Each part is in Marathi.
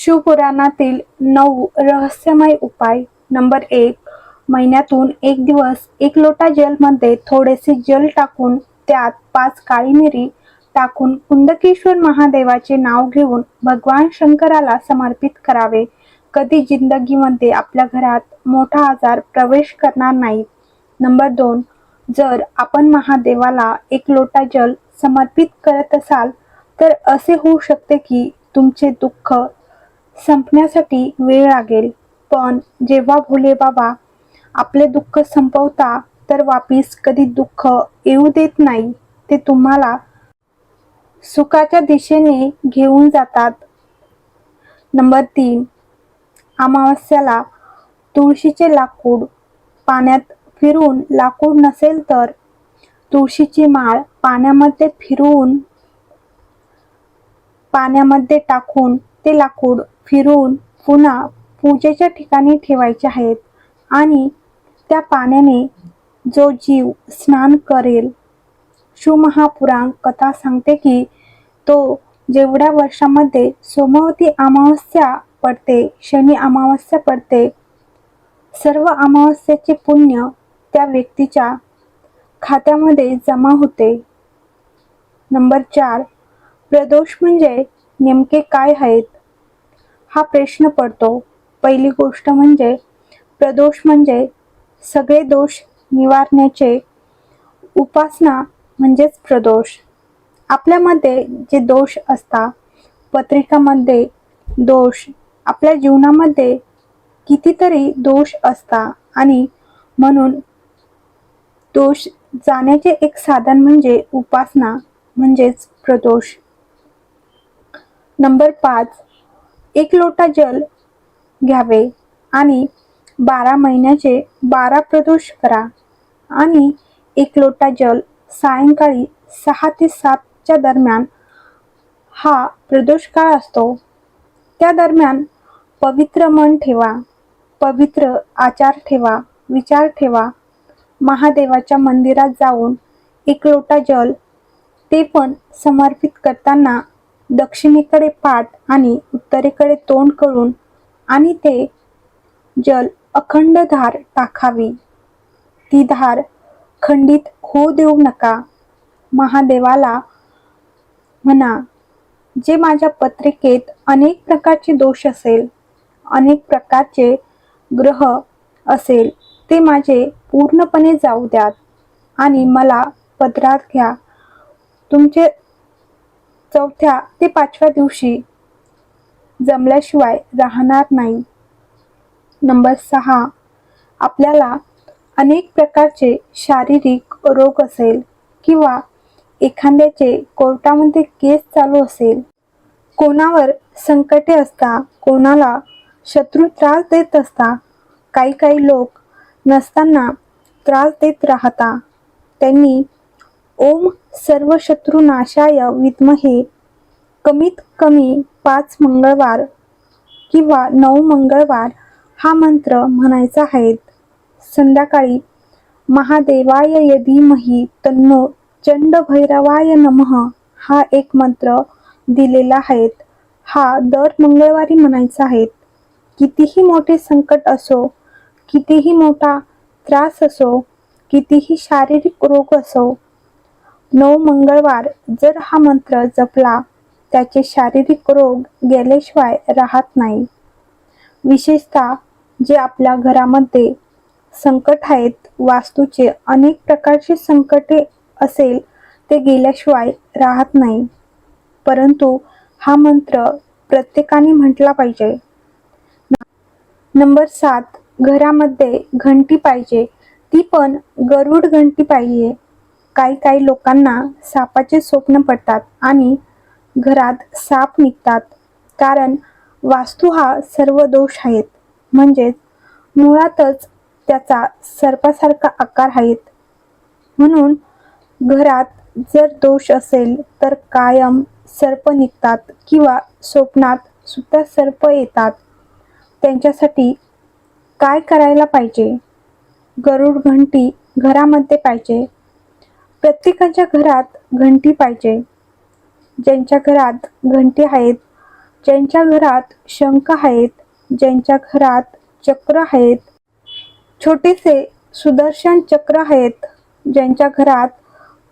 शिवपुराणातील नऊ रहस्यमय उपाय. नंबर एक महिन्यातून एक दिवस एक लोटा जलमध्ये थोडेसे जल टाकून त्यात पाच काळी मिरी टाकून कुंडकेश्वर महादेवाचे नाव घेऊन भगवान शंकराला समर्पित करावे. कधी जिंदगीमध्ये आपल्या घरात मोठा आजार प्रवेश करणार नाही. नंबर दोन जर आपण महादेवाला एक लोटा जल समर्पित करत असाल तर असे होऊ शकते की तुमचे दुःख संपण्यासाठी वेळ लागेल. पण जेव्हा भोले बाबा आपले दुःख संपवता तर वापिस कधी दुःख येऊ देत नाही ते तुम्हाला सुखाच्या दिशेने घेऊन जातात. नंबर तीन. अमावस्याला तुळशीचे लाकूड. पाण्यात फिरून लाकूड नसेल तर तुळशीची माळ पाण्यामध्ये फिरवून पाण्यामध्ये टाकून ते लाकूड फिरवून पुन्हा पूजेच्या ठिकाणी ठेवायचे आहेत. आणि त्या पाण्याने जो जीव स्नान करेल शिवमहापुराण कथा सांगते की तो जेवढ्या वर्षामध्ये सोमवती अमावस्या पडते शनी अमावस्या पडते सर्व अमावस्याचे पुण्य त्या व्यक्तीच्या खात्यामध्ये जमा होते. नंबर चार प्रदोष म्हणजे नेमके काय आहेत? हा प्रश्न पडतो. पहिली गोष्ट म्हणजे प्रदोष म्हणजे सगळे दोष निवारण्याचे उपासना म्हणजेच प्रदोष. आपल्यामध्ये जे दोष असतात पत्रिकामध्ये दोष आपल्या जीवनामध्ये कितीतरी दोष असतात आणि म्हणून दोष जाण्याचे एक साधन म्हणजे उपासना म्हणजेच प्रदोष. नंबर पाच एक लोटा जल घ्यावे आणि बारा महिन्याचे बारा प्रदोष करा. आणि एक लोटा जल सायंकाळी सहा ते सातच्या दरम्यान हा प्रदोष काळ असतो. त्या दरम्यान पवित्र मन ठेवा पवित्र आचार ठेवा विचार ठेवा. महादेवाच्या मंदिरात जाऊन एक लोटा जल ते पण समर्पित करताना दक्षिणेकडे पाठ आणि उत्तरेकडे तोंड करून आणि ते जल अखंड धार टाकावी. ती धार खंडित होऊ देऊ नका. महादेवाला म्हणा जे माझ्या पत्रिकेत अनेक प्रकारचे दोष असेल अनेक प्रकारचे ग्रह असेल ते माझे पूर्णपणे जाऊ द्यात आणि मला पदरात घ्या. तुमचे चौथ्या ते पाचव्या दिवशी जमल्याशिवाय राहणार नाही. नंबर सहा आपल्याला अनेक प्रकारचे शारीरिक रोग असेल किंवा एखाद्याचे कोर्टामध्ये केस चालू असेल. कोणावर संकटे असता कोणाला शत्रू त्रास देत असता काही काही लोक नसताना त्रास देत राहता. त्यांनी ओम सर्व शत्रुनाशाय विद्महे. कमीत कमी पाच मंगळवार किंवा नऊ मंगळवार हा मंत्र म्हणायचा आहे. संध्याकाळी महादेवाय यधीमही तन्नो चंड भैरवाय नमः हा एक मंत्र दिलेला आहे. हा दर मंगळवारी म्हणायचा आहे. कितीही मोठे संकट असो कितीही मोठा त्रास असो कितीही शारीरिक रोग असो नऊ मंगळवार जर हा मंत्र जपला त्याचे शारीरिक रोग गेल्याशिवाय राहत नाही. विशेषतः जे आपल्या घरामध्ये संकट आहेत वास्तूचे अनेक प्रकारचे संकटे असेल ते गेल्याशिवाय राहत नाही. परंतु हा मंत्र प्रत्येकाने म्हटला पाहिजे. नंबर सात घरामध्ये घंटी पाहिजे. ती पण गरुड घंटी पाहिजे. काही काही लोकांना सापाचे स्वप्न पडतात आणि घरात साप निघतात. कारण वास्तू हा सर्व दोष आहेत. म्हणजेच मुळातच त्याचा सर्पासारखा आकार आहेत. म्हणून घरात जर दोष असेल तर कायम सर्प निघतात किंवा स्वप्नात सुद्धा सर्प येतात. त्यांच्यासाठी काय करायला पाहिजे? गरुड घंटी घरामध्ये पाहिजे. प्रत्येकाच्या घरात घंटी पाहिजे. ज्यांच्या घरात घंटी आहेत ज्यांच्या घरात शंख आहेत ज्यांच्या घरात चक्र आहेत छोटेसे सुदर्शन चक्र आहेत ज्यांच्या घरात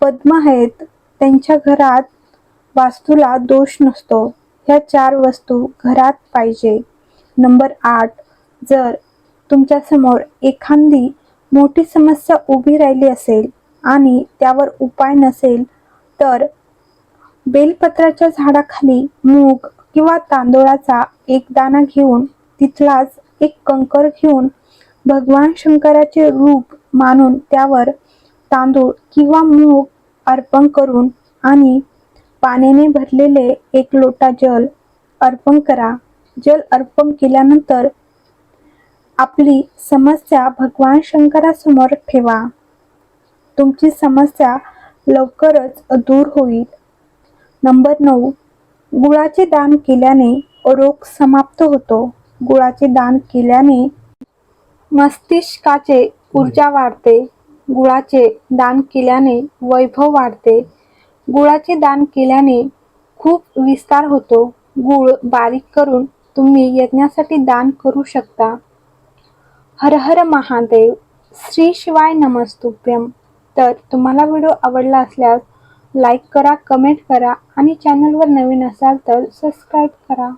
पद्म आहेत त्यांच्या घरात वास्तूला दोष नसतो. ह्या चार वस्तू घरात पाहिजे. नंबर आठ जर तुमच्यासमोर एखादी मोठी समस्या उभी राहिली असेल आणि त्यावर उपाय नसेल तर बेलपत्राच्या झाडाखाली मूग किंवा तांदूळाचा एक दाना घेऊन तिथलाच एक कंकर घेऊन भगवान शंकराचे रूप मानून त्यावर तांदूळ किंवा मूग अर्पण करून आणि पाण्याने भरलेले एक लोटा जल अर्पण करा. जल अर्पण केल्यानंतर आपली समस्या भगवान शंकरासमोर ठेवा. तुमची समस्या लवकरच दूर होईल. नंबर नऊ. गुळाचे दान केल्याने रोग समाप्त होतो. गुळाचे दान केल्याने मस्तिष्काचे ऊर्जा वाढते. गुळाचे दान केल्याने वैभव वाढते. गुळाचे दान केल्याने खूप विस्तार होतो. गुळ बारीक करून तुम्ही यज्ञासाठी दान करू शकता. हर हर महादेव. श्री शिवाय नमस्तुभ्यम. तर तुम्हाला व्हिडिओ आवडला असल्यास लाईक करा कमेंट करा आणि चॅनलवर नवीन असाल तर सबस्क्राईब करा.